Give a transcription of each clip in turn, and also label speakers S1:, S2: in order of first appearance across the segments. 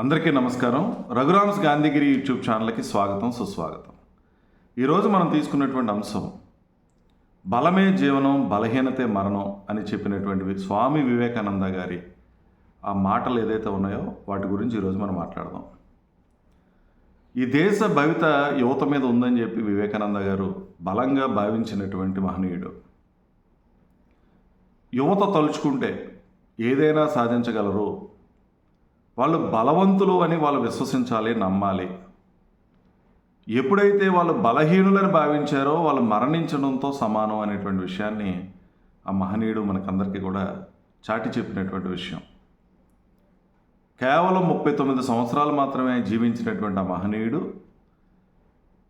S1: అందరికీ నమస్కారం. రఘురామ్స్ గాంధీగిరి యూట్యూబ్ ఛానల్కి స్వాగతం సుస్వాగతం. ఈరోజు మనం తీసుకున్నటువంటి అంశం బలమే జీవనం బలహీనతే మరణం అని చెప్పినటువంటి స్వామి వివేకానంద గారి ఆ మాటలు ఏదైతే ఉన్నాయో వాటి గురించి ఈరోజు మనం మాట్లాడదాం. ఈ దేశ భవిత యువత మీద ఉందని చెప్పి వివేకానంద గారు బలంగా భావించినటువంటి మహనీయుడు. యువత తలుచుకుంటే ఏదైనా సాధించగలరు వాళ్ళు బలవంతులు అని వాళ్ళు విశ్వసించాలి నమ్మాలి. ఎప్పుడైతే వాళ్ళు బలహీనులని భావించారో వాళ్ళు మరణించడంతో సమానం అనేటువంటి విషయాన్ని ఆ మహనీయుడు మనకందరికీ కూడా చాటి చెప్పినటువంటి విషయం. కేవలం ముప్పై తొమ్మిది సంవత్సరాలు మాత్రమే జీవించినటువంటి ఆ మహనీయుడు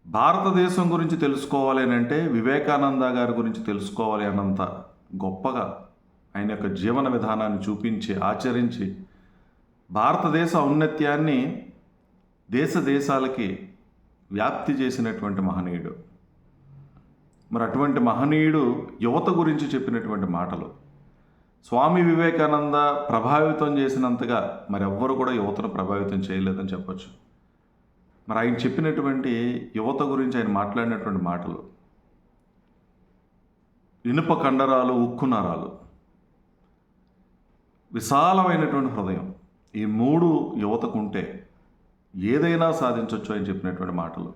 S1: భారతదేశం గురించి తెలుసుకోవాలి అని అంటే వివేకానంద గారి గురించి తెలుసుకోవాలి అన్నంత గొప్పగా ఆయన యొక్క జీవన విధానాన్ని చూపించి ఆచరించి భారతదేశ ఔన్నత్యాన్ని దేశ దేశాలకి వ్యాప్తి చేసినటువంటి మహనీయుడు. మరి అటువంటి మహనీయుడు యువత గురించి చెప్పినటువంటి మాటలు. స్వామి వివేకానంద ప్రభావితం చేసినంతగా మరి ఎవ్వరు కూడా యువతను ప్రభావితం చేయలేదని చెప్పొచ్చు. మరి ఆయన చెప్పినటువంటి యువత గురించి ఆయన మాట్లాడినటువంటి మాటలు. ఇనుప కండరాలు ఉక్కు నరాలు. విశాలమైనటువంటి హృదయం. ఈ మూడు యువతకుంటే ఏదైనా సాధించవచ్చు అని చెప్పినటువంటి మాటలు.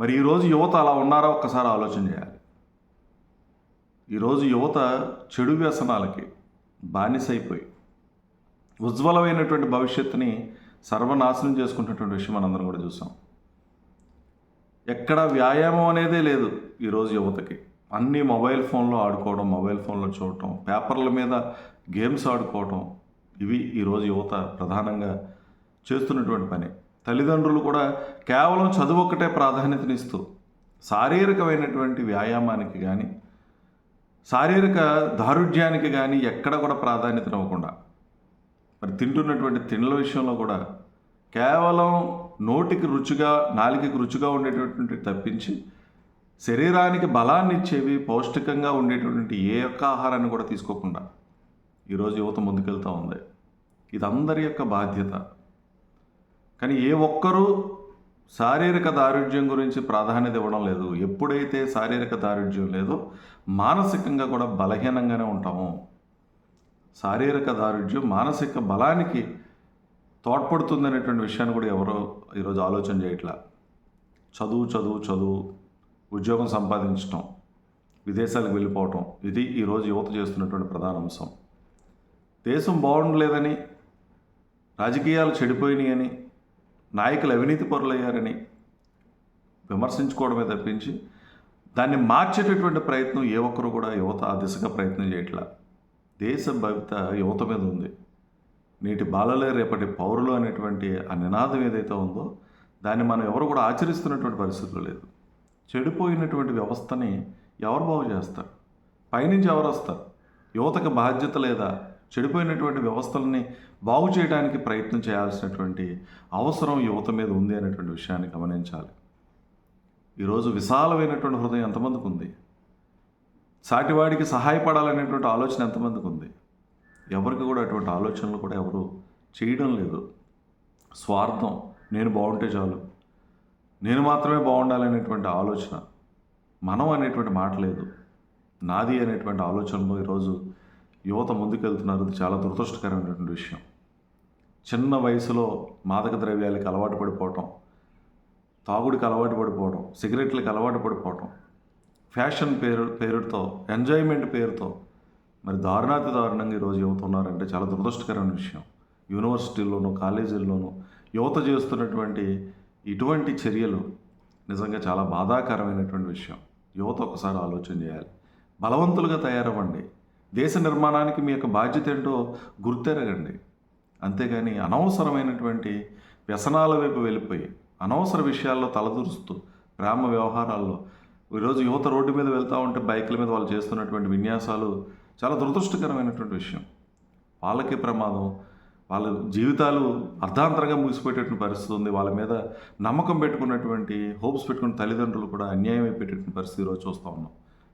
S1: మరి ఈరోజు యువత అలా ఉన్నారా? ఒక్కసారి ఆలోచన చేయాలి. ఈరోజు యువత చెడు వ్యసనాలకి బానిసైపోయి ఉజ్వలమైనటువంటి భవిష్యత్తుని సర్వనాశనం చేసుకుంటున్నటువంటి విషయం మనందరం కూడా చూసాం. ఎక్కడ వ్యాయామం అనేదే లేదు ఈరోజు యువతకి. అన్నీ మొబైల్ ఫోన్లో ఆడుకోవడం మొబైల్ ఫోన్లో చూడటం పేపర్ల మీద గేమ్స్ ఆడుకోవటం ఇవి ఈరోజు యువత ప్రధానంగా చేస్తున్నటువంటి పని. తల్లిదండ్రులు కూడా కేవలం చదువు ఒక్కటే ప్రాధాన్యతనిస్తూ శారీరకమైనటువంటి వ్యాయామానికి కానీ శారీరక దారుఢ్యానికి కానీ ఎక్కడ కూడా ప్రాధాన్యతనివ్వకుండా మరి తింటున్నటువంటి తిండ్ల విషయంలో కూడా కేవలం నోటికి రుచిగా నాలికకి రుచిగా ఉండేటటువంటి తప్పించి శరీరానికి బలాన్ని ఇచ్చేవి పౌష్టికంగా ఉండేటటువంటి ఏ యొక్క ఆహారాన్ని కూడా తీసుకోకుండా ఈరోజు యువత ముందుకెళ్తూ ఉంది. ఇది అందరి యొక్క బాధ్యత. కానీ ఏ ఒక్కరూ శారీరక దారుఢ్యం గురించి ప్రాధాన్యత ఇవ్వడం లేదు. ఎప్పుడైతే శారీరక దారుఢ్యం లేదో మానసికంగా కూడా బలహీనంగానే ఉంటాము. శారీరక దారుఢ్యం మానసిక బలానికి తోడ్పడుతుంది అనేటువంటి విషయాన్ని కూడా ఎవరో ఈరోజు ఆలోచన చేయట్లా. చదువు చదువు చదువు ఉద్యోగం సంపాదించటం విదేశాలకు వెళ్ళిపోవటం ఇది ఈరోజు యువత చేస్తున్నటువంటి ప్రధాన అంశం. దేశం బాగుండలేదని రాజకీయాలు చెడిపోయినాయి అని నాయకులు అవినీతి పరులయ్యారని విమర్శించుకోవడమే తప్పించి దాన్ని మార్చేటటువంటి ప్రయత్నం ఏ ఒక్కరు కూడా యువత ఆ దిశగా ప్రయత్నం చేయట్లా. దేశ భవిత యువత మీద ఉంది. నేటి బాలలే రేపటి పౌరులు అనేటువంటి ఆ నినాదం ఏదైతే ఉందో దాన్ని మనం ఎవరు కూడా ఆచరిస్తున్నటువంటి పరిస్థితులు లేదు. చెడిపోయినటువంటి వ్యవస్థని ఎవరు బాగు చేస్తారు? పైనుంచి ఎవరు వస్తారు? యువతకు బాధ్యత లేదా? చెడిపోయినటువంటి వ్యవస్థలని బాగు చేయడానికి ప్రయత్నం చేయాల్సినటువంటి అవసరం యువత మీద ఉంది అనేటువంటి విషయాన్ని గమనించాలి. ఈరోజు విశాలమైనటువంటి హృదయం ఎంతమందికి ఉంది? సాటివాడికి సహాయపడాలనేటువంటి ఆలోచన ఎంతమందికి ఉంది? ఎవరికి కూడా అటువంటి ఆలోచనలు కూడా ఎవరు చేయడం లేదు. స్వార్థం నేను బాగుంటే చాలు నేను మాత్రమే బాగుండాలనేటువంటి ఆలోచన మనం అనేటువంటి మాట లేదు. నాది అనేటువంటి ఆలోచనలో ఈరోజు యువత ముందుకెళ్తున్నారు. ఇది చాలా దురదృష్టకరమైనటువంటి విషయం. చిన్న వయసులో మాదక ద్రవ్యాలకి అలవాటు పడిపోవటం తాగుడికి అలవాటు పడిపోవడం సిగరెట్లకు అలవాటు పడిపోవటం ఫ్యాషన్ పేరు పేరుతో ఎంజాయ్మెంట్ పేరుతో మరి దారుణాతి దారుణంగా ఈరోజు యువత ఉన్నారంటే చాలా దురదృష్టకరమైన విషయం. యూనివర్సిటీల్లోనూ కాలేజీల్లోనూ యువత చేస్తున్నటువంటి ఇటువంటి చర్యలు నిజంగా చాలా బాధాకరమైనటువంటి విషయం. యువత ఒకసారి ఆలోచన చేయాలి. బలవంతులుగా తయారవ్వండి. దేశ నిర్మాణానికి మీ యొక్క బాధ్యత ఏంటో గుర్తెరగండి. అంతేగాని అనవసరమైనటువంటి వ్యసనాల వైపు వెళ్ళిపోయి అనవసర విషయాల్లో తలదూరుస్తూ గ్రామ వ్యవహారాల్లో ఈరోజు యువత రోడ్డు మీద వెళ్తూ ఉంటే బైకుల మీద వాళ్ళు చేస్తున్నటువంటి విన్యాసాలు చాలా దురదృష్టకరమైనటువంటి విషయం. వాళ్ళకి ప్రమాదం వాళ్ళ జీవితాలు అర్ధాంతరంగా ముగిసిపోయేటటువంటి పరిస్థితి ఉంది. వాళ్ళ మీద నమ్మకం పెట్టుకున్నటువంటి హోప్స్ పెట్టుకున్న తల్లిదండ్రులు కూడా అన్యాయం అయిపోయేటటువంటి పరిస్థితి ఈరోజు చూస్తూ ఉన్నాం.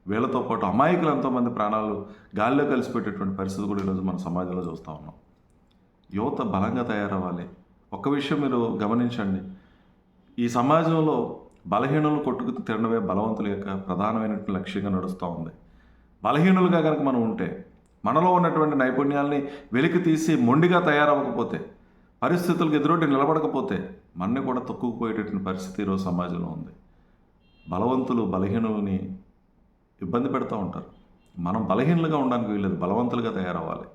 S1: వీళ్ళతో పాటు అమాయకులు ఎంతోమంది ప్రాణాలు గాల్లో కలిసిపోయేటటువంటి పరిస్థితి కూడా ఈరోజు మన సమాజంలో చూస్తూ ఉన్నాం. యువత బలంగా తయారవ్వాలి. ఒక్క విషయం మీరు గమనించండి. ఈ సమాజంలో బలహీనులు కొట్టుకు తినడమే బలవంతుల యొక్క ప్రధానమైనటువంటి లక్ష్యంగా నడుస్తూ ఉంది. బలహీనులుగా కనుక మనం ఉంటే మనలో ఉన్నటువంటి నైపుణ్యాల్ని వెలికి తీసి మొండిగా తయారవ్వకపోతే పరిస్థితులకు ఎదురొడ్డి నిలబడకపోతే మన్ని కూడా తొక్కుకుపోయేటటువంటి పరిస్థితి ఈరోజు సమాజంలో ఉంది. బలవంతులు బలహీనులని ఇబ్బంది పెడతా ఉంటారు. మనం బలహీనలుగా ఉండడానికి వీల్లేదు బలవంతులుగా తయారవ్వాలి.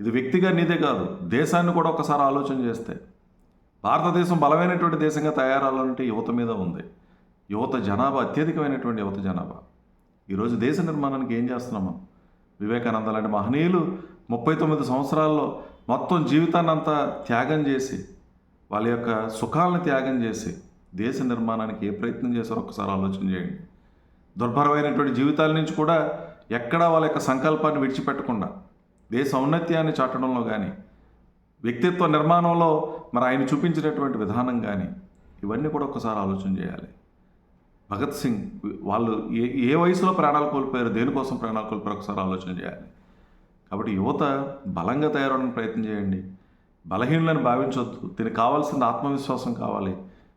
S1: ఇది వ్యక్తిగా నీదే కాదు దేశాన్ని కూడా ఒకసారి ఆలోచన చేస్తే. భారతదేశం బలమైనటువంటి దేశంగా తయారాలంటే యువత మీద ఉంది. యువత జనాభా అత్యధికమైనటువంటి యువత జనాభా. ఈరోజు దేశ నిర్మాణానికి ఏం చేస్తున్నాం వివేకానంద లాంటి మహనీయులు ముప్పై తొమ్మిది సంవత్సరాల్లో మొత్తం జీవితాన్ని అంతా త్యాగం చేసి వాళ్ళ యొక్క సుఖాలను త్యాగం చేసి దేశ నిర్మాణానికి ఏ ప్రయత్నం చేశారో ఒకసారి ఆలోచన చేయండి. దుర్భరమైనటువంటి జీవితాల నుంచి కూడా ఎక్కడా వాళ్ళ యొక్క సంకల్పాన్ని విడిచిపెట్టకుండా దేశ ఔన్నత్యాన్ని చాటడంలో కానీ వ్యక్తిత్వ నిర్మాణంలో మరి ఆయన చూపించినటువంటి విధానం కానీ ఇవన్నీ కూడా ఒకసారి ఆలోచన చేయాలి. భగత్ సింగ్ వాళ్ళు ఏ ఏ వయసులో ప్రాణాలు కోల్పోయారు దేనికోసం ప్రాణాలు కోల్పోయారు ఒకసారి ఆలోచన చేయాలి. కాబట్టి యువత బలంగా తయారవడానికి ప్రయత్నం చేయండి. బలహీనులను భావించవద్దు దీనికి కావాల్సిన ఆత్మవిశ్వాసం కావాలి.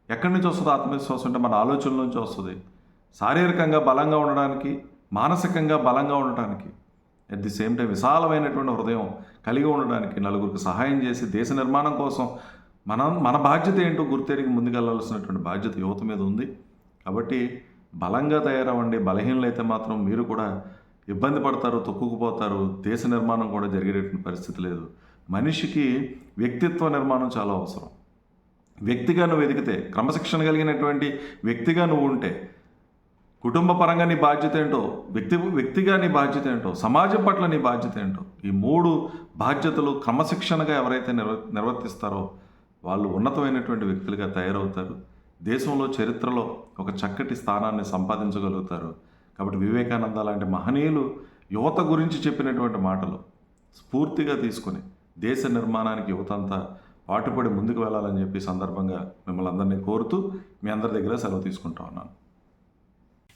S1: ఎక్కడి నుంచి వస్తుంది ఆత్మవిశ్వాసం అంటే మన ఆలోచనల నుంచి వస్తుంది. శారీరకంగా బలంగా ఉండడానికి మానసికంగా బలంగా ఉండటానికి అట్ ది సేమ్ టైం విశాలమైనటువంటి హృదయం కలిగి ఉండడానికి నలుగురికి సహాయం చేసి దేశ నిర్మాణం కోసం మన మన బాధ్యత ఏంటో గుర్తెరిగి ముందుకెళ్ళాల్సినటువంటి బాధ్యత యువత మీద ఉంది. కాబట్టి బలంగా తయారవ్వండి. బలహీనలైతే మాత్రం మీరు కూడా ఇబ్బంది పడతారు తొక్కుకుపోతారు. దేశ నిర్మాణం కూడా జరిగేటటువంటి పరిస్థితి లేదు. మనిషికి వ్యక్తిత్వ నిర్మాణం చాలా అవసరం. వ్యక్తిగా నువ్వు ఎదిగితే క్రమశిక్షణ కలిగినటువంటి వ్యక్తిగా నువ్వు ఉంటే కుటుంబ పరంగా నీ బాధ్యత ఏంటో వ్యక్తి వ్యక్తిగా నీ బాధ్యత ఏంటో సమాజం పట్ల నీ బాధ్యత ఏంటో ఈ మూడు బాధ్యతలు క్రమశిక్షణగా ఎవరైతే నిర్వ నిర్వర్తిస్తారో వాళ్ళు ఉన్నతమైనటువంటి వ్యక్తులుగా తయారవుతారు. దేశంలో చరిత్రలో ఒక చక్కటి స్థానాన్ని సంపాదించగలుగుతారు. కాబట్టి వివేకానంద లాంటి మహనీయులు యువత గురించి చెప్పినటువంటి మాటలు స్ఫూర్తిగా తీసుకొని దేశ నిర్మాణానికి యువత అంతా పాటుపడి ముందుకు వెళ్ళాలని చెప్పి సందర్భంగా మిమ్మల్ని అందరినీ కోరుతూ మీ అందరి దగ్గర సెలవు తీసుకుంటా ఉన్నాను.